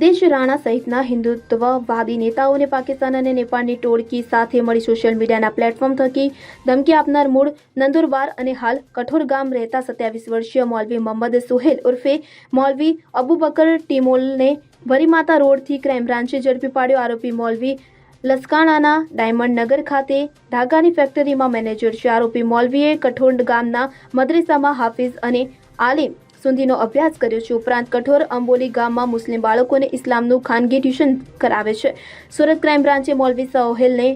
ઉપદેશ રાણા સહિતના હિન્દુત્વવાદી નેતાઓને પાકિસ્તાન અને નેપાળની ટોળકી સાથે મળી સોશિયલ મીડિયાના પ્લેટફોર્મ થકી ધમકી આપનાર મૂળ નંદુરબાર અને હાલ કઠોર ગામ રહેતા સત્યાવીસ વર્ષીય મૌલવી મોહમ્મદ સુહેલ ઉર્ફે મૌલવી અબુબકર ટીમોલને વરીમાતા રોડથી ક્રાઇમ બ્રાન્ચે ઝડપી પાડ્યો. આરોપી મૌલવી લસકાણાના ડાયમંડ નગર ખાતે ધાગાની ફેક્ટરીમાં મેનેજર છે. આરોપી મૌલવીએ કઠોર ગામના મદ્રેસામાં હાફિઝ અને આલિમ સુધીનો અભ્યાસ કર્યો છે. ઉપરાંત કઠોર અંબોલી ગામમાં મુસ્લિમ બાળકોને ઇસ્લામનું ખાનગી ટ્યુશન કરાવે છે. સુરત ક્રાઇમ બ્રાન્ચે મૌલવી સોહેલને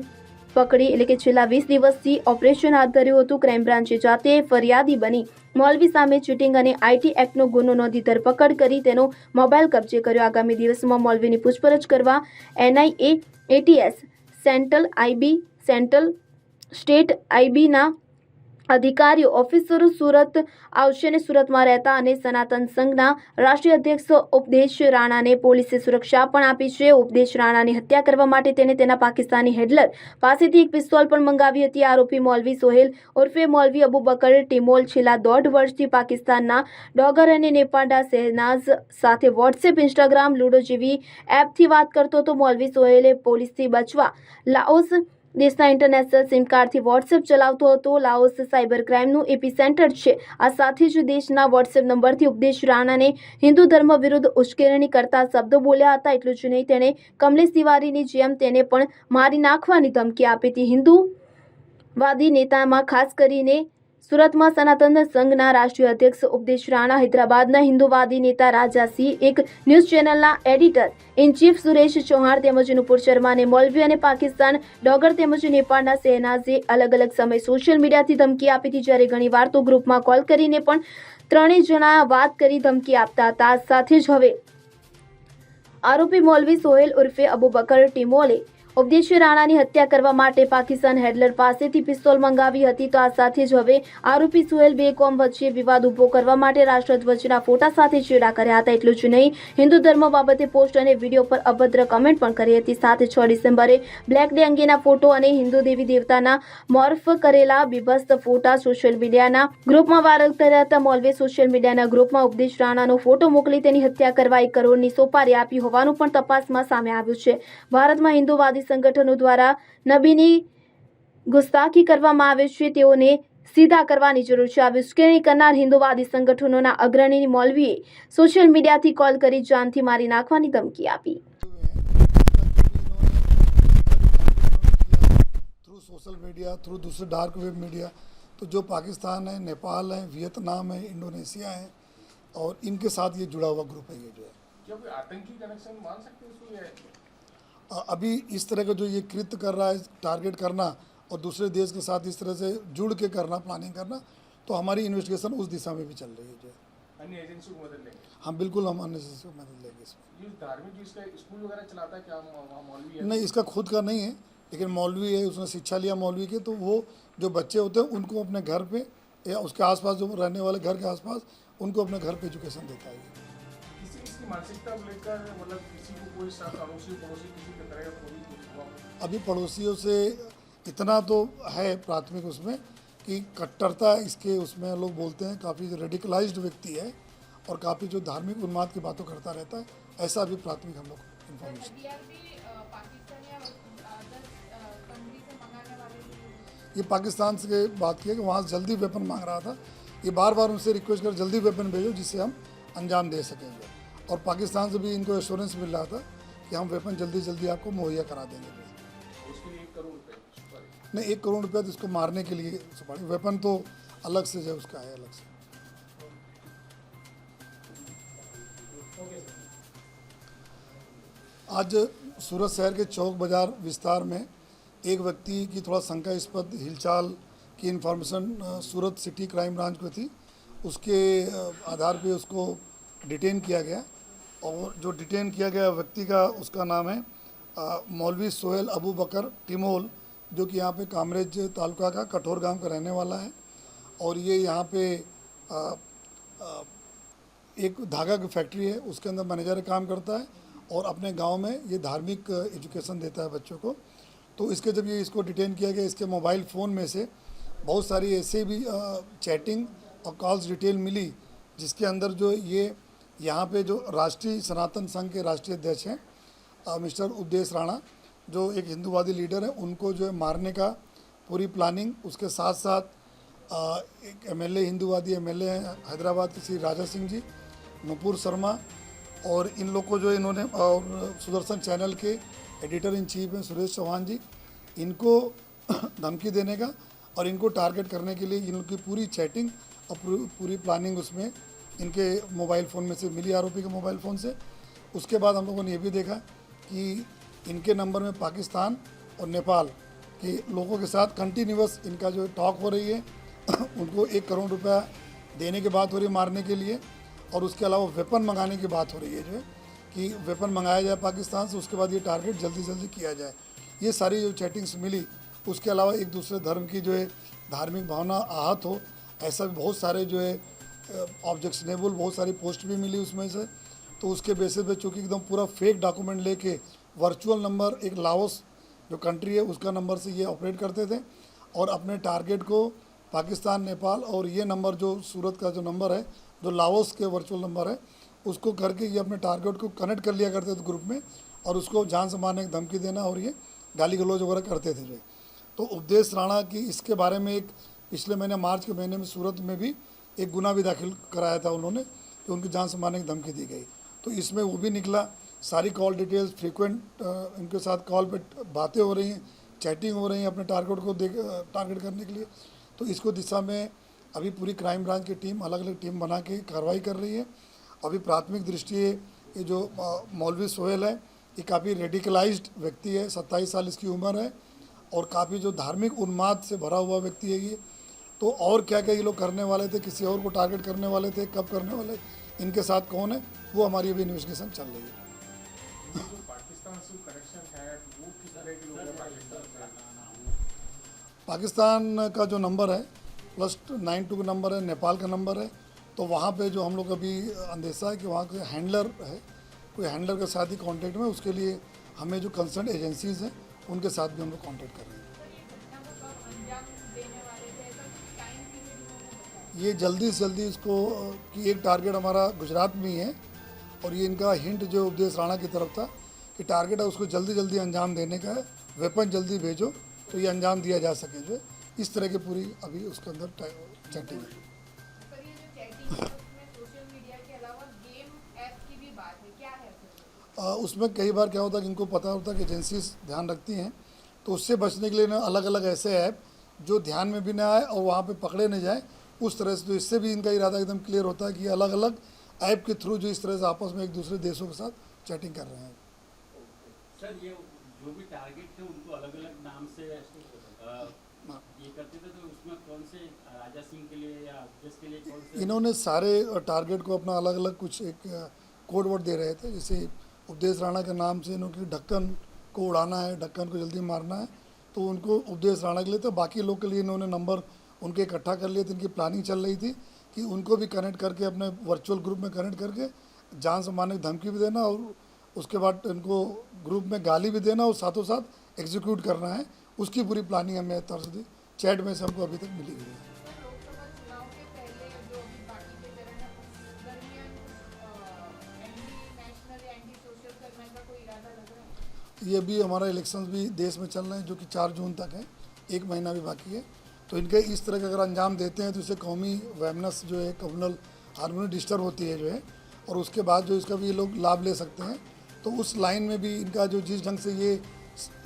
પકડી એટલે કે છેલ્લા વીસ દિવસથી ઓપરેશન હાથ ધર્યું હતું. ક્રાઇમ બ્રાન્ચે જાતે ફરિયાદી બની મૌલવી સામે ચીટિંગ અને આઈટી એક્ટનો ગુનો નોંધી ધરપકડ કરી તેનો મોબાઈલ કબજે કર્યો. આગામી દિવસોમાં મૌલવીની પૂછપરછ કરવા NIA ATS, central IB, central state આઈબીના અધિકારીઓ, ઓફિસરો સુરત આવશે અને સુરતમાં રહેતા અને સનાતન સંઘના રાષ્ટ્રીય અધ્યક્ષ ઉપદેશ રાણાને પોલીસે સુરક્ષા પણ આપી છે. ઉપદેશ રાણાની હત્યા કરવા માટે તેને તેના પાકિસ્તાની હેડલર પાસેથી એક પિસ્તોલ પણ મંગાવી હતી. આરોપી મૌલવી સોહેલ ઉર્ફે મૌલવી અબુબકર ટિમોલ છેલ્લા દોઢ વર્ષથી પાકિસ્તાનના ડોગર અને નેપાંડા શહેનાઝ સાથે વોટ્સએપ, ઇન્સ્ટાગ્રામ, લૂડો જેવી એપથી વાત કરતો હતો. મૌલવી સોહેલે પોલીસથી બચવા લાઓસ દેશના ઇન્ટરનેશનલ સિમ કાર્ડથી વોટ્સએપ ચલાવતો હતો. લાઓસ સાયબર ક્રાઇમનું એપી સેન્ટર છે. આ સાથે જ દેશના વોટ્સએપ નંબરથી ઉપદેશ રાણાને હિન્દુ ધર્મ વિરુદ્ધ ઉશ્કેરણી કરતા શબ્દો બોલ્યા હતા. એટલું જ નહીં, તેણે કમલેશ તિવારીની જેમ તેને પણ મારી નાખવાની ધમકી આપી હતી. હિન્દુવાદી નેતામાં ખાસ કરીને સુરતમાં સનાતન સંઘના રાષ્ટ્રીય અધ્યક્ષ ઉપદેશ રાણા હૈદરાબાદના હિન્દુવાદી નેતા રાજા સિંહ, એક ન્યૂઝ ચેનલના editor in chief Suresh Chauhan તેમજ નુપુર શર્માને મોલવી અને પાકિસ્તાન ડોગર તેમજ નેપાળના સેનાઝે અલગ અલગ સમય સોશિયલ મીડિયાથી ધમકી આપી હતી. જ્યારે ઘણીવાર તો ગ્રુપમાં કોલ કરીને પણ ત્રણેય જણા વાત કરી ધમકી આપતા હતા. સાથે જ હવે આરોપી મોલવી સોહેલ ઉર્ફે અબુબકર ટિમોલે ઉપદેશ રાણાની હત્યા કરવા માટે પાકિસ્તાન હેડલર પાસેથી પિસ્તોલ મંગાવી હતી. તો આ સાથે જ હવે આરોપી સુહેલ બે કોમ વચ્ચે વિવાદ ઊભો કરવા માટે રાષ્ટ્રધ્વજના ફોટા સાથે ચેડા કર્યા હતા. એટલું જ નહીં, હિન્દુ ધર્મ બાબતે પોસ્ટ અને વીડિયો પર અભદ્ર કમેન્ટ પણ કરી હતી. સાથે છ ડિસેમ્બરે બ્લેક ડે અંગેના ફોટો અને હિન્દુ દેવી દેવતાના મોર્ફ કરેલા બીભસ્ત ફોટા સોશિયલ મીડિયાના ગ્રુપમાં વાયરલ કર્યા હતા. મોલવે સોશિયલ મીડિયાના ગ્રુપમાં ઉપદેશ રાણાનો ફોટો મોકલી તેની હત્યા કરવા એક કરોડની સોપારી આપી હોવાનું પણ તપાસમાં સામે આવ્યું છે. ભારતમાં હિન્દુવાદી સંગઠનો દ્વારા નબીની ગુસ્તાખી કરવામાં આવે છે તેઓને સીધા કરવાની જરૂર છે આ ઉશ્કેરણી કરનાર હિન્દુવાદી સંગઠનોના અગ્રણી મૌલવીએ સોશિયલ મીડિયાથી કોલ કરી જાનથી મારી નાખવાની ધમકી આપી थ्रू सोशल मीडिया थ्रू दूसरे डार्क वेब मीडिया तो जो पाकिस्तान है नेपाल है वियतनाम है इंडोनेशिया है और इनके साथ ये जुड़ा हुआ ग्रुप है ये जो है क्या कोई आतंकी कनेक्शन मान सकते हैं इसको या अ- अभी इस तरह का जो ये कृत्य कर रहा है टारगेट करना और दूसरे देश के साथ इस तरह से जुड़ के करना प्लानिंग करना तो हमारी इन्वेस्टिगेशन उस दिशा में भी चल रही है जो। है अन्य एजेंसी को मदद लेंगे? हम बिल्कुल हम अन्य से मदद लेंगे इसमें। धार्मिक स्कूल वगैरह चलाता है क्या मौलवी है? नहीं इसका खुद का नहीं है लेकिन मौलवी है उसने शिक्षा लिया मौलवी के तो वो जो बच्चे होते हैं उनको अपने घर पे या उसके आसपास जो रहने वाले घर के आसपास उनको अपने घर पे एजुकेशन देता है। ये। मानसिकता लेकर मतलब किसी को कोई अड़ोसी पड़ोसी किसी की तरह कोई कुछ हुआ? अभी पड़ोसियों से इतना तो है प्राथमिक उसमें कि कट्टरता इसके उसमें लोग बोलते हैं काफ़ी रेडिकलाइज्ड व्यक्ति है और काफ़ी जो धार्मिक उन्माद की बातों करता रहता है ऐसा भी प्राथमिक हम लोग इन्फॉर्मेशन ये पाकिस्तान से बात की है कि वहाँ जल्दी वेपन मांग रहा था ये बार बार उनसे रिक्वेस्ट कर जल्दी वेपन भेजो जिससे हम अंजाम दे सकेंगे और पाकिस्तान से भी इनको एश्योरेंस मिल रहा था कि हम वेपन जल्दी जल्दी आपको मुहैया करा देंगे। उसके लिए एक करोड़ नहीं एक करोड़ रुपया तो इसको मारने के लिए सुपारी। वेपन तो अलग से जो है उसका है अलग से। आज सूरत शहर के चौक बाज़ार विस्तार में एक व्यक्ति की थोड़ा शंकास्पद हिलचाल की information Surat city crime branch को थी। उसके आधार पे उसको डिटेन किया गया। और जो डिटेन किया गया व्यक्ति का उसका नाम है मौलवी सोहेल अबू बकर टिमोल जो कि यहाँ पे कामरेज तालुका का कठोर गाँव का रहने वाला है। और ये यहाँ पे अ, अ, एक धागा की फैक्ट्री है उसके अंदर मैनेजर काम करता है और अपने गाँव में ये धार्मिक एजुकेशन देता है बच्चों को। तो इसके जब ये इसको डिटेन किया गया इसके मोबाइल फ़ोन में से बहुत सारी ऐसे भी चैटिंग और कॉल्स डिटेल मिली जिसके अंदर जो ये यहाँ पे जो राष्ट्रीय सनातन संघ के राष्ट्रीय अध्यक्ष हैं मिस्टर उपदेश राणा जो एक हिंदूवादी लीडर है उनको जो है मारने का पूरी प्लानिंग उसके साथ साथ अ, एक एमएलए हिंदूवादी एमएलए हैं हैदराबाद के श्री राजा सिंह जी नुपुर शर्मा और इन लोग को जो इन्होंने और सुदर्शन चैनल के एडिटर इन चीफ हैं सुरेश चौहान जी इनको धमकी देने का और इनको टारगेट करने के लिए इन लोग की पूरी चैटिंग और पूरी प्लानिंग उसमें इनके मोबाइल फ़ोन में से, मिली आरोपी के मोबाइल फ़ोन से। उसके बाद हम लोगों ने ये भी देखा कि इनके नंबर में पाकिस्तान और नेपाल के लोगों के साथ कंटिन्यूस इनका जो टॉक हो रही है, उनको एक करोड़ रुपया देने की बात हो रही है मारने के लिए, और उसके अलावा वेपन मंगाने की बात हो रही है जो है कि वेपन मंगाया जाए पाकिस्तान से, उसके बाद ये टारगेट जल्दी जल्दी किया जाए। ये सारी जो चैटिंग्स मिली, उसके अलावा एक दूसरे धर्म की जो है धार्मिक भावना आहत हो, ऐसा भी बहुत सारे जो है ऑब्जेक्शनेबल बहुत सारी पोस्ट भी मिली उसमें से। तो उसके बेसिस पे चूँकि एकदम पूरा फेक डॉक्यूमेंट लेके वर्चुअल नंबर एक लाओस जो कंट्री है, उसका नंबर से ये ऑपरेट करते थे। और अपने टारगेट को पाकिस्तान, नेपाल और ये नंबर जो सूरत का जो नंबर है, जो लाओस के वर्चुअल नंबर है, उसको करके ये अपने टारगेट को कनेक्ट कर लिया करते थे ग्रुप में और उसको जान से मारने की धमकी देना और ये गाली गलौज वगैरह करते थे। तो उपदेश राणा की इसके बारे में एक पिछले महीने, मार्च के महीने में सूरत में भी एक गुना भी दाखिल कराया था उन्होंने कि उनकी जान से मारने की धमकी दी गई। तो इसमें वो भी निकला, सारी कॉल डिटेल्स फ्रीक्वेंट इनके साथ कॉल पर बातें हो रही हैं चैटिंग हो रही हैं अपने टारगेट को देख टारगेट करने के लिए। तो इसको दिशा में अभी पूरी क्राइम ब्रांच की टीम अलग अलग टीम बना के कार्रवाई कर रही है। अभी प्राथमिक दृष्टि ये जो मौलवी सोहेल है, ये काफ़ी रेडिकलाइज्ड व्यक्ति है, सत्ताईस साल इसकी उम्र है, और काफ़ी जो धार्मिक उन्माद से भरा हुआ व्यक्ति है ये तो और क्या क्या ये लोग करने वाले थे, किसी और को टारगेट करने वाले थे, कब करने वाले, इनके साथ कौन है, वो हमारी अभी इन्वेस्टिगेशन चल रही है। पाकिस्तान के जो नंबर है प्लस नाइन टू का नंबर है, नेपाल का नंबर है तो वहाँ पे जो हम लोग अभी अंदेशा है कि वहाँ के हैंडलर है, कोई हैंडलर के साथ ही कांटेक्ट में, उसके लिए हमें जो कंसर्न एजेंसीज हैं, उनके साथ भी हम लोग कांटेक्ट कर रहे हैं। ये जल्दी से जल्दी इसको कि एक टारगेट हमारा गुजरात में ही है और ये इनका हिंट जो उपदेश राणा की तरफ़ था कि टारगेट है उसको जल्दी जल्दी अंजाम देने का है वेपन जल्दी भेजो तो ये अंजाम दिया जा सके जो इस तरह की पूरी अभी उसके अंदर चैटिंग है। उसमें कई बार क्या होता है कि इनको पता होता है कि एजेंसीज ध्यान रखती हैं तो उससे बचने के लिए ना अलग अलग ऐसे ऐप जो ध्यान में भी ना आए और वहाँ पे पकड़े नहीं जाए उस तरह से तो इससे भी इनका इरादा एकदम क्लियर होता है कि अलग अलग ऐप के थ्रू जो इस तरह से आपस में एक दूसरे देशों के साथ चैटिंग कर रहे हैं। सर ये जो भी टारगेट थे उनको अलग अलग नाम से अ, ये करते थे तो उसमें कौन से राजा सिंह के लिए या देश के लिए कौन से? इन्होंने सारे टारगेट को अपना अलग अलग कुछ एक कोड वर्ड दे रहे थे जैसे उपदेश राणा के नाम से इन्होंने ढक्कन को उड़ाना है ढक्कन को जल्दी मारना है तो उनको उपदेश राणा के लिए तो बाकी लोग के लिए इन्होंने नंबर उनके इकट्ठा कर लिए थे, इनकी प्लानिंग चल रही थी कि उनको भी कनेक्ट करके, अपने वर्चुअल ग्रुप में कनेक्ट करके जान से मारने की धमकी भी देना और उसके बाद इनको ग्रुप में गाली भी देना और साथों साथ एग्जीक्यूट करना है। उसकी पूरी प्लानिंग हमें तरस दी। चैट में से हमको अभी तक मिली हुई है। ये भी हमारा इलेक्शंस भी देश में चल रहे हैं, जो कि चार जून तक है। एक महीना भी बाकी है। तो इनके इस तरह के अगर अंजाम देते हैं तो इससे कौमी वैमनस जो है कम्युनल हारमोनी डिस्टर्ब होती है जो है और उसके बाद जो इसका भी ये लोग लाभ ले सकते हैं। तो उस लाइन में भी इनका जो जिस ढंग से ये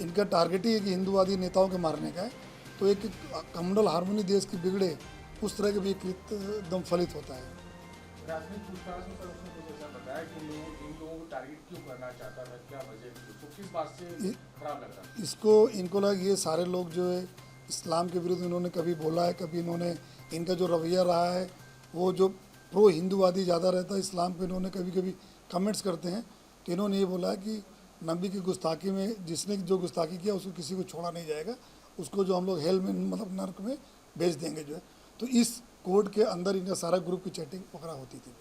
इनका टारगेट ही है कि हिंदूवादी नेताओं के मारने का है तो एक कम्युनल हारमोनी देश की बिगड़े उस तरह के भी कृत एकदम फलित होता है। इसको इनको लगा ये सारे लोग जो है इस्लाम के विरुद्ध इन्होंने कभी बोला है कभी इन्होंने इनका जो रवैया रहा है वो जो प्रो हिंदूवादी ज़्यादा रहता है इस्लाम पे इन्होंने कभी कभी कमेंट्स करते हैं तो इन्होंने ये बोला है कि नबी की गुस्ताखी में जिसने जो गुस्ताखी किया उसको किसी को छोड़ा नहीं जाएगा उसको जो हम लोग हेल में मतलब नर्क में भेज देंगे जो है। तो इस कोड के अंदर इनका सारा ग्रुप की चैटिंग वगैरह होती थी।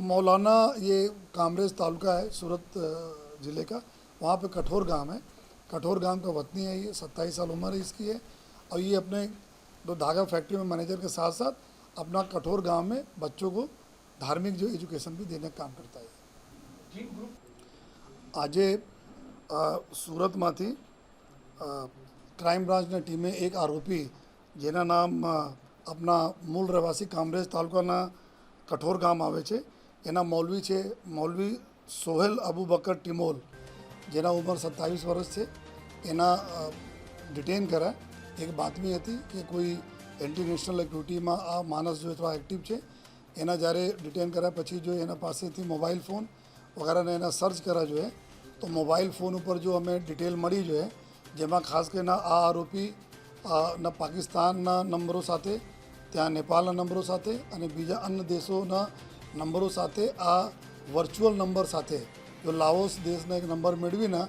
मौलाना ये कामरेज तालुका है सूरत ज़िले का। वहाँ पे कठोर गांव है कठोर गांव का वतनी है ये सत्ताईस साल उम्र है इसकी है और ये अपने तो धागा फैक्ट्री में मैनेजर के साथ साथ अपना कठोर गांव में बच्चों को धार्मिक जो एजुकेशन भी देने का काम करता है जिन ग्रुप આજે અ, સુરતમાંથી અ, ક્રાઇમ બ્રાન્ચની ટીમે એક આરોપી જેના નામ અ, આપણા મૂળ રહેવાસી કામરેજ તાલુકાના કઠોર ગામ આવે છે એના મૌલવી છે મૌલવી સોહેલ અબુ બકર ટિમોલ જેના ઉંમર સત્તાવીસ વર્ષ છે, એના ડિટેન કર્યા. એક બાતમી હતી કે કોઈ એન્ટી નેશનલ એક્ટિવિટીમાં આ માણસ જો થોડા એક્ટિવ છે, એના જ્યારે ડિટેન કર્યા, પછી જો એના પાસેથી મોબાઈલ ફોન વગેરેને એના સર્ચ કર્યા જોઈએ, તો મોબાઈલ ફોન ઉપર જો અમે ડિટેલ મળી જોઈએ, જેમાં ખાસ કરીને આ આરોપી ના પાકિસ્તાનના નંબરો સાથે, ત્યાં નેપાળના નંબરો સાથે અને બીજા અન્ય દેશોના નંબરો સાથે આ વર્ચ્યુઅલ નંબર સાથે જો લાઓસ દેશના એક નંબર મેળવીને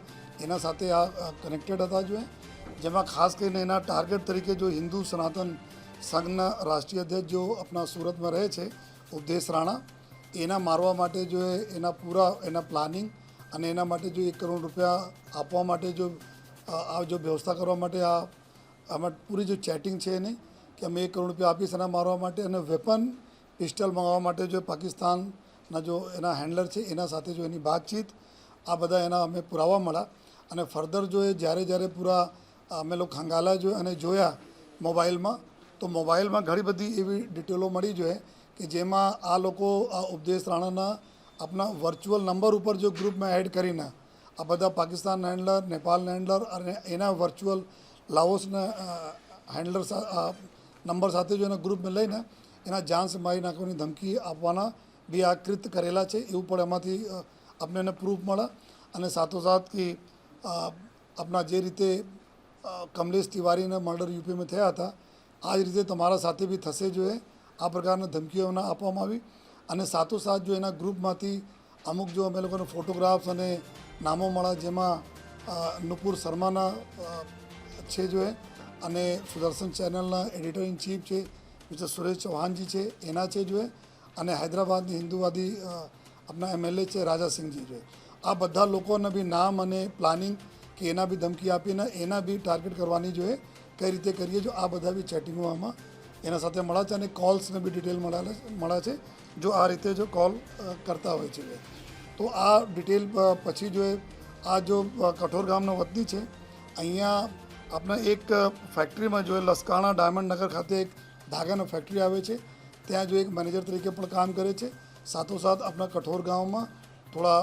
એના સાથે આ કનેક્ટેડ હતા જોઈએ જેમાં ખાસ કરીને એના ટાર્ગેટ તરીકે જો હિન્દુ સનાતન સંઘના રાષ્ટ્રીય અધ્યક્ષ જો આપણા સુરતમાં રહે છે ઉપદેશ રાણા, એના મારવા માટે જો એના પૂરા, એના પ્લાનિંગ અને એના માટે જો એક કરોડ રૂપિયા આપવા માટે જો આ જો વ્યવસ્થા કરવા માટે આ, આમાં પૂરી જો ચેટિંગ છે એની, કે અમે એક કરોડ રૂપિયા આપીશ એના મારવા માટે અને વેપન પિસ્ટલ મંગાવવા માટે જો પાકિસ્તાનના જો એના હેન્ડલર છે, એના સાથે જો એની વાતચીત, આ બધા એના અમે પુરાવા મળ્યા. અને ફર્ધર જો એ જ્યારે જ્યારે પૂરા, અમે લોકો ખંગાલા જો અને જોયા મોબાઈલમાં, તો મોબાઈલમાં ઘણી બધી એવી ડિટેલો મળી જોઈએ કે જેમાં આ લોકો, આ ઉપદેશ રાણાના આપણા વર્ચ્યુઅલ નંબર ઉપર જો ગ્રુપમાં એડ કરીને, આ બધા પાકિસ્તાન હેન્ડલર નેપાલ હેન્ડલર અને એના વર્ચ્યુઅલ લાઓસના હેન્ડલર નંબર સાથે જો એના ગ્રુપમાં લઈને, એના જાન મારી નાખવાની ધમકી આપવાના બી આકૃત કરેલા છે એવું પણ એમાંથી અ, આપણે એને પ્રૂફ મળે. અને સાથોસાથ કે આપના જે રીતે કમલેશ તિવારીના મર્ડર યુપીમાં થયા હતા આ જ રીતે તમારા સાથે બી થશે જોઈએ આ પ્રકારના ધમકીઓ એમને આપવામાં આવી. અને સાથોસાથ જો એના ગ્રુપમાંથી અમુક જો અમે લોકોને ફોટોગ્રાફ્સ અને નામો મળ્યા જેમાં નુપુર શર્માના છે જોએ અને સુદર્શન ચેનલના એડિટર ઇન ચીફ છે મિસ્ટર સુરેશ ચૌહાણજી છે એના છે જો એ. અને હૈદરાબાદની હિન્દુવાદી આપણા એમએલએ છે રાજાસિંહજી છે. આ બધા લોકોને બી નામ અને પ્લાનિંગ કે એના બી ધમકી આપીને એના બી ટાર્ગેટ કરવાની જોઈએ, કઈ રીતે કરીએ જો આ બધા બી ચેટિંગો આમાં એના સાથે મળ્યા છે અને કોલ્સને બી ડિટેલ મળ્યા છે, જો આ રીતે જો કોલ કરતા હોય છે. તો આ ડિટેલ પછી જો આ જો કઠોર ગામનો વતની છે, અહીંયા આપણા એક ફેક્ટરીમાં જો એ લસકાણા ડાયમંડ નગર ખાતે એક ધાગાનો ફેક્ટરી આવે છે ત્યાં જો એક મેનેજર તરીકે પણ કામ કરે છે, સાથોસાથ આપણા કઠોર ગામમાં થોડા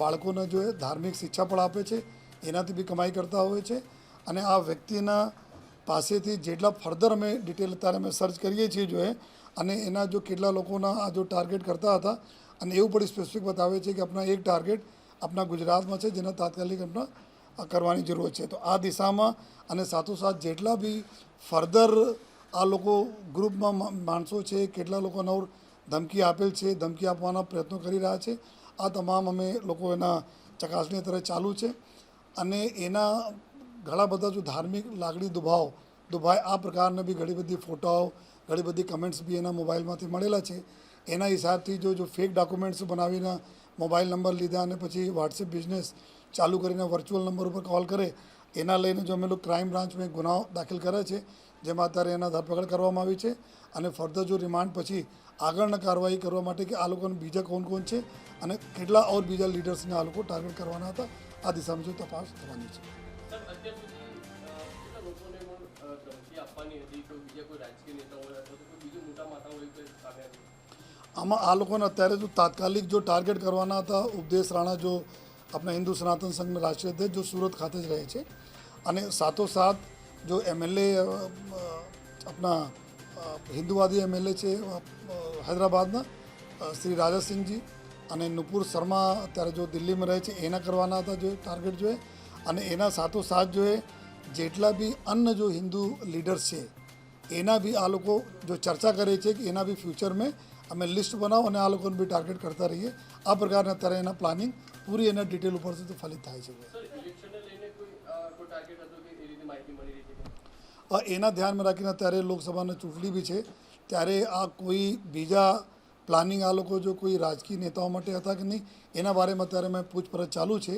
બાળકોને જો એ ધાર્મિક શિક્ષા પણ આપે છે, એનાથી બી કમાઈ કરતા હોય છે. અને આ વ્યક્તિના પાસેથી જેટલા ફર્ધર અમે ડિટેલ અત્યારે અમે સર્ચ કરીએ છીએ જો અને એના જો કેટલા લોકોના આ જો ટાર્ગેટ કરતા હતા, અને એવું પણ સ્પેસિફિક બતાવે છે કે આપણા એક ટાર્ગેટ આપણા ગુજરાતમાં છે, જેના તાત્કાલિક આપણા કરવાની જરૂર છે. તો આ દિશામાં અને સાથોસાથ જેટલા બી ફર્ધર આ લોકો ગ્રુપમાં માણસો છે, કેટલા લોકોને ધમકી આપેલ છે, ધમકી આપવાના પ્રયત્નો કરી રહ્યા છે. આ તમામ અમે લોકો એના ચકાસણી અત્યારે ચાલુ છે. અને એના ઘણા બધા જો ધાર્મિક લાગણી દુભાવ, દુભાય આ પ્રકારના બી ઘણી બધી ફોટાઓ, ઘણી બધી કમેન્ટ્સ બી એના મોબાઈલમાંથી મળેલા છે. એના હિસાબથી જો જો ફેક ડોક્યુમેન્ટ્સ બનાવીને મોબાઈલ નંબર લીધા અને પછી વોટ્સએપ બિઝનેસ ચાલુ કરીને વર્ચ્યુઅલ નંબર ઉપર કોલ કરે, એના લઈને જો અમે લોકો ક્રાઇમ બ્રાન્ચમાં ગુનાઓ દાખલ કરે છે. જેમાં અત્યારે એના ધરપકડ કરવામાં આવી છે અને ફર્ધર જો રિમાન્ડ પછી આગળના કાર્યવાહી કરવા માટે કે આ લોકોને બીજા કોણ કોણ છે અને કેટલા ઓર બીજા લીડર્સને આ લોકો ટાર્ગેટ કરવાના હતા આ દિશામાં જો તપાસ થવાની છે. આમાં આ લોકોને અત્યારે જો તાત્કાલિક જો ટાર્ગેટ કરવાના હતા ઉપદેશ રાણા જો આપણા હિન્દુ સનાતન સંઘના રાષ્ટ્રીય અધ્યક્ષ જો સુરત ખાતે જ રહે છે અને સાથોસાથ જો એમએલએ આપણા હિન્દુવાદી એમએલએ છે હૈદરાબાદના શ્રી રાજાસિંહજી અને નુપુર શર્મા અત્યારે જો દિલ્હીમાં રહે છે એના કરવાના હતા જો ટાર્ગેટ જોઈએ અને એના સાથોસાથ જોઈએ જેટલા બી અન્ય જો હિન્દુ લીડર્સ છે એના બી આ લોકો જો ચર્ચા કરે છે કે એના બી ફ્યુચરમાં અમે લિસ્ટ બનાવો અને આ લોકોને બી ટાર્ગેટ કરતા રહીએ આ પ્રકારના અત્યારે એના પ્લાનિંગ પૂરી એના ડિટેલ ઉપરથી ફલિત થાય છે સર ઇલેક્શનને લઈને કોઈ અ, કોઈ ટાર્ગેટ હતો કે એ રીતે માહિતી મળી રહી છે કે અ, એના ધ્યાનમાં રાખીને અત્યારે લોકસભાની ચૂંટણી બી છે. ત્યારે આ કોઈ બીજા પ્લાનિંગ આ લોકો જો કોઈ રાજકીય નેતાઓ માટે હતા કે નહીં, એના બારેમાં અત્યારે મેં પૂછપરછ ચાલુ છે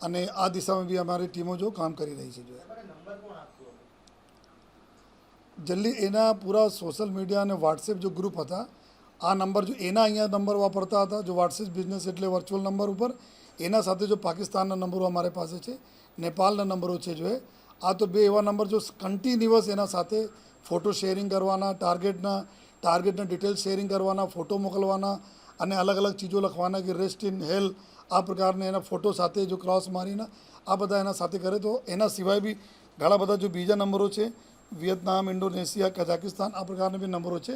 અને આ દિશામાં બી અમારી ટીમો જો કામ કરી રહી છે જો જલ્દી એના પૂરા સોશિયલ મીડિયા અને વોટ્સએપ જો ગ્રુપ હતા, આ નંબર જો એના અહીંયા નંબર વાપરતા હતા, જો વોટ્સએપ બિઝનેસ એટલે વર્ચ્યુઅલ નંબર ઉપર, એના સાથે જો પાકિસ્તાનના નંબરો અમારી પાસે છે, નેપાળના નંબરો છે જો એ આ તો બે એવા નંબર જો કન્ટિન્યુઅસ એના સાથે ફોટો શેરિંગ કરવાના ટાર્ગેટના ટાર્ગેટના ડિટેલ શેરિંગ કરવાના ફોટો મોકલવાના અને અલગ અલગ ચીજો લખવાના કે રેસ્ટ ઇન હેલ આ પ્રકારને એના ફોટો સાથે જો ક્રોસ મારીને આ બધા એના સાથે કરે તો એના સિવાય બી ઘણા બધા જો બીજા નંબરો છે, વિયેતનામ, ઇન્ડોનેશિયા, કઝાકિસ્તાન આ પ્રકારના બી નંબરો છે.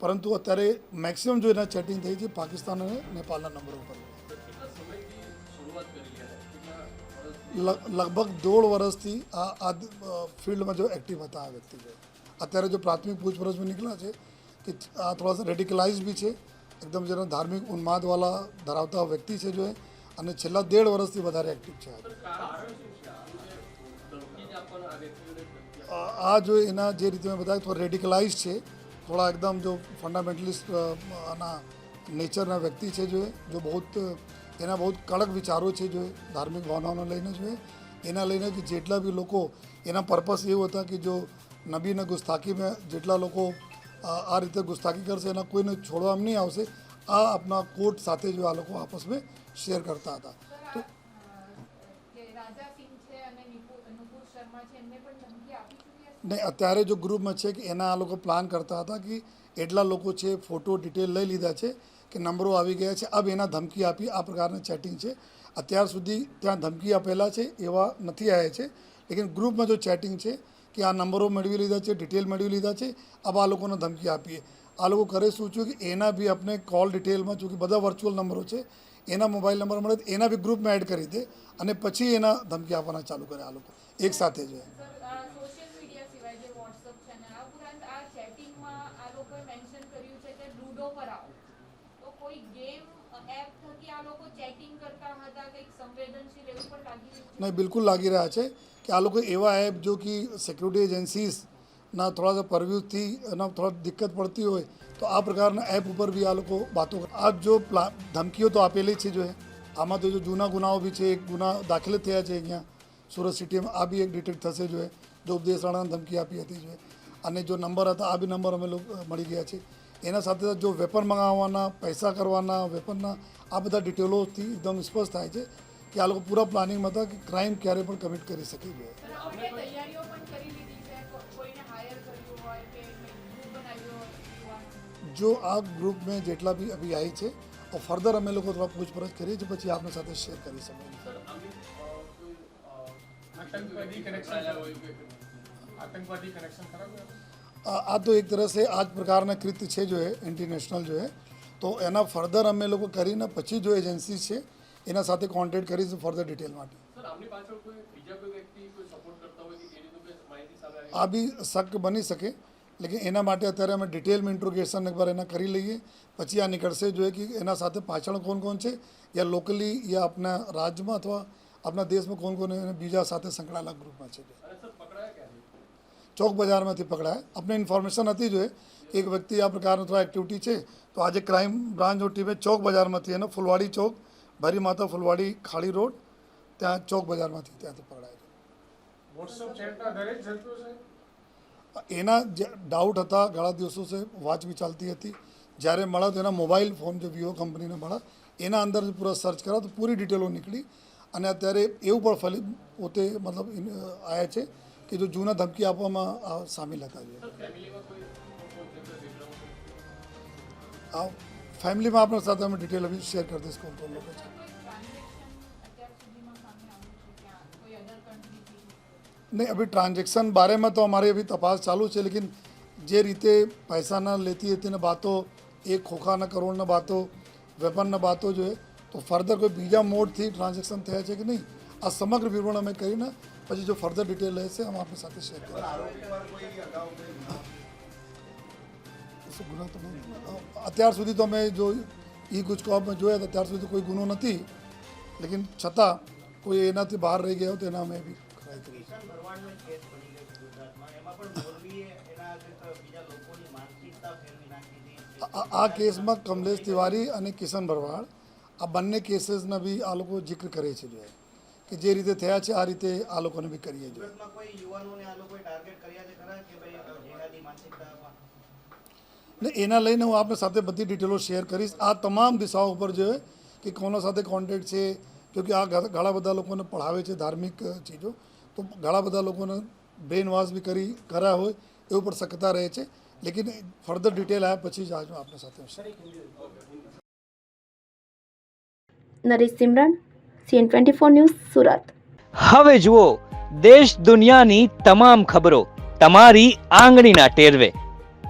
પરંતુ અત્યારે મેક્સિમમ જો એના ચેટિંગ થઈ છે પાકિસ્તાન અને નેપાળના નંબરો ઉપર. લગભગ દોઢ વર્ષથી આ આ ફિલ્ડમાં જો એક્ટિવ હતા આ વ્યક્તિ અત્યારે જો પ્રાથમિક પૂછપરછમાં નીકળ્યા છે કે આ થોડા રેડિકલાઇઝ બી છે. એકદમ જેનો ધાર્મિક ઉન્માદવાલા ધરાવતા વ્યક્તિ છે જો અને છેલ્લા દેઢ વર્ષથી વધારે એક્ટિવ છે આ. જ. એના જે રીતે મેં બતાવ્યું, થોડા રેડિકલાઇઝ છે. થોડા એકદમ જો ફંડામેન્ટલિસ્ટ આના નેચરના વ્યક્તિ છે જો જો બહુ એના બહુ કડક વિચારો છે જો એ ધાર્મિક ભાવનાઓને લઈને જો એ એના લઈને કે જેટલા બી લોકો એના પર્પસ એવું હતા કે જો નબીને ગુસ્તાખીમાં જેટલા લોકો આ આ રીતે ગુસ્તાખી કરશે એના કોઈને છોડવામાં નહીં આવશે આ આપણા કોર્ટ સાથે જો આ લોકો આપસમાં શેર કરતા હતા સર આ અ, જે રાજા સિંહ છે અને નિપુર નુપુર શર્મા છે એમને પણ ધમકી આપી ચૂક્યા છે ને અત્યારે જો ગ્રુપમાં છે કે એના આ લોકો પ્લાન કરતા હતા કે એટલા લોકો છે ફોટો ડિટેલ લઈ લીધા છે કે નંબરો આવી ગયા છે. અબ એના ધમકી આપી. આ પ્રકારની ચેટિંગ છે. અત્યાર સુધી ત્યાં ધમકી આપેલા છે એવા નથી આવ્યા છે. લેકિન ગ્રુપમાં જો ચેટિંગ છે કે આ નંબરો મેળવી લીધા છે, ડિટેલ મેળવી લીધા છે, અબ આ લોકોને ધમકી આપીએ. આ લોકો કરે શું છું કે એના બી આપણે કોલ ડિટેલમાં જો બધા વર્ચ્યુઅલ નંબરો છે, એના મોબાઈલ નંબર મળે એના બી ગ્રુપમાં એડ કરી દે અને પછી એના ધમકી આપવાના ચાલુ કરે આ લોકો. એક સાથે જ સર આ સોશિયલ મીડિયા સિવાય જે વોટ્સઅપ છે ને આ ઉપરાંત આ ચેટિંગમાં આ લોકોએ મેન્શન કર્યું છે કે લૂડો પર આવો તો કોઈ ગેમ એપ થકી આ લોકો ચેટિંગ કરતા હતા કંઈક સંવેદનશીલ એવું પણ નહીં બિલકુલ લાગી રહ્યા છે કે આ લોકો એવા એપ જો કે સિક્યુરિટી એજન્સીસના થોડા પરવ્યુઝથી એના થોડા દિક્કત પડતી હોય તો આ પ્રકારના એપ ઉપર બી આ લોકો કરે. આ જો ધમકીઓ તો આપેલી છે જો આમાં તો જો જૂના ગુનાઓ બી છે, એક ગુના દાખલ થયા છે અહીંયા સુરત સિટીમાં આ બી એક ડિટેક્ટ થશે જો જો ઉપદેશ રાણાને ધમકી આપી હતી જો અને જો નંબર હતા, આ બી નંબર અમે લોકો મળી ગયા છે. એના સાથે સાથે જો વેપન મંગાવવાના, પૈસા કરવાના વેપનના આ બધા ડિટેલોથી એકદમ સ્પષ્ટ થાય છે. કે આ લોકો પૂરા પ્લાનિંગમાં હતા કે ક્રાઇમ ક્યારે પણ કમિટ કરી શકે છે સર આપણે તૈયારીઓ પણ કરી લીધી છે કો- કોઈને હાયર કર્યું હોય કે ગ્રુપ બનાવ્યો હોય યુવાનો જો આ ગ્રુપ મેં જેટલા બી અભી આવી છે और ફર્ધર અમે લોકો થોડા પૂછપરછ કરીએ છીએ પછી આપની સાથે શેર કરી શકીએ સર આમની અ, કોઈ અ, આતંકવાદી connection સંકળાયેલા હોય કે आतंकवादी कनेक्शन खराब है આ આ તો એક तरह से આ જ પ્રકારના કૃત્ય છે જો એ ઇન્ટરનેશનલ જો એ તો એના ફર્ધર અમે લોકો કરીને પછી જો એજન્સી છે એના સાથે કોન્ટેક્ટ કરીશું ફર્ધર ડિટેલ માટે સર આમની પાછળ કોઈ બીજા કોઈ વ્યક્તિ કોઈ સપોર્ટ કરતા હોય કે એ રીતનું કોઈ માહિતી સામે આવી આ બી શક બની શકે લેકિન એના માટે અત્યારે અમે ડિટેલમાં ઇન્ટ્રોગેશન એકવાર એના કરી લઈએ પછી આ નીકળશે જોઈએ કે એના સાથે પાછળ કોણ કોણ છે યા લોકલી યા આપણા રાજ્યમાં અથવા આપણા દેશમાં કોણ કોણ એને બીજા સાથે સંકળાયેલા ગ્રુપમાં છે અને સર પકડાયા ક્યાંથી ચોક બજારમાંથી પકડાયા આપણે ઇન્ફોર્મેશન હતી જોઈએ એક વ્યક્તિ આ પ્રકારનો થોડા એક્ટિવિટી છે તો આજે ક્રાઇમ બ્રાન્ચ ટીમે ચોક બજારમાંથી એને ફુલવાડી ચોક ભરી માતા ફુલવાડી ખાડી રોડ ત્યાં ચોક બજારમાંથી ત્યાંથી પકડાયા છે. એના જે ડાઉટ હતા ઘણા દિવસો છે વાતચીત ચાલતી હતી. જ્યારે મળ્યા તો એના મોબાઈલ ફોન જે વિવો કંપનીને મળ્યા એના અંદર પૂરા સર્ચ કરા તો પૂરી ડિટેલો નીકળી. અને અત્યારે એવું પણ ફલિત પોતે મતલબ આવ્યા છે કે જો જૂના ધમકી આપવામાં સામેલ હતા. જે આ फैमिली में अपने साथ हमें डिटेल अभी शेयर कर दें इसको तो नहीं, अभी ट्रांजेक्शन बारे में तो हमारे अभी तपास चालू है, लेकिन जे रीते पैसा ना लेती है ने बातों, एक खोखा ना करोड़ ना बातों, वेपन ना बातों जो है तो फर्दर कोई बीजा मोड थी, ट्रांजेक्शन थे है कि नहीं? आ समग्र विवरण अमे करना पीछे जो फर्दर डिटेल है से हम आपके साथ शेयर करें। ગુનો તો નહીં અત્યાર સુધી તો અમે જો ઈ ગુજકોપમાં જોયા હતા ત્યાર સુધી તો કોઈ ગુનો નથી લેકિન છતાં કોઈ એનાથી બહાર રહી ગયા હોય તો એના અમે બી ટ્રાય કરીશું કિશન ભરવાડનો એક કેસ બની ગયો છે ગુજરાતમાં એમાં પણ મોરબીએ એના આગળ બીજા લોકોની માનસિકતા ફેરવી નાખી હતી આ આ કેસમાં કમલેશ તિવારી અને કિશન ભરવાડ આ બંને કેસીસના બી આ લોકો જિક્ર કરે છે જો કે જે રીતે થયા છે આ રીતે આ લોકોને બી કરીએ જોઈએ ને એના લઈને હું આપને સાથે બધી ડિટેલો શેર કરીશ. આ તમામ દિશાઓ ઉપર જોઈએ કે કોના સાથે કોન્ટેક્ટ છે ક્યોંકि આ ઘણા બધા લોકોને પઢાવે છે ધાર્મિક ચીજો તો ઘણા બધા લોકોને બ્રેન વોશ બી કરી કર્યા હોય એવું પણ શક્યતા રહે છે. લેકિન ફર્ધર ડિટેલ આવ્યા પછી જ આજનો આપને સાથે Naresh Simran CN twenty four news Surat. હવે જુઓ દેશ દુનિયાની તમામ ખબરો તમારી આંગળીના ટેરવે.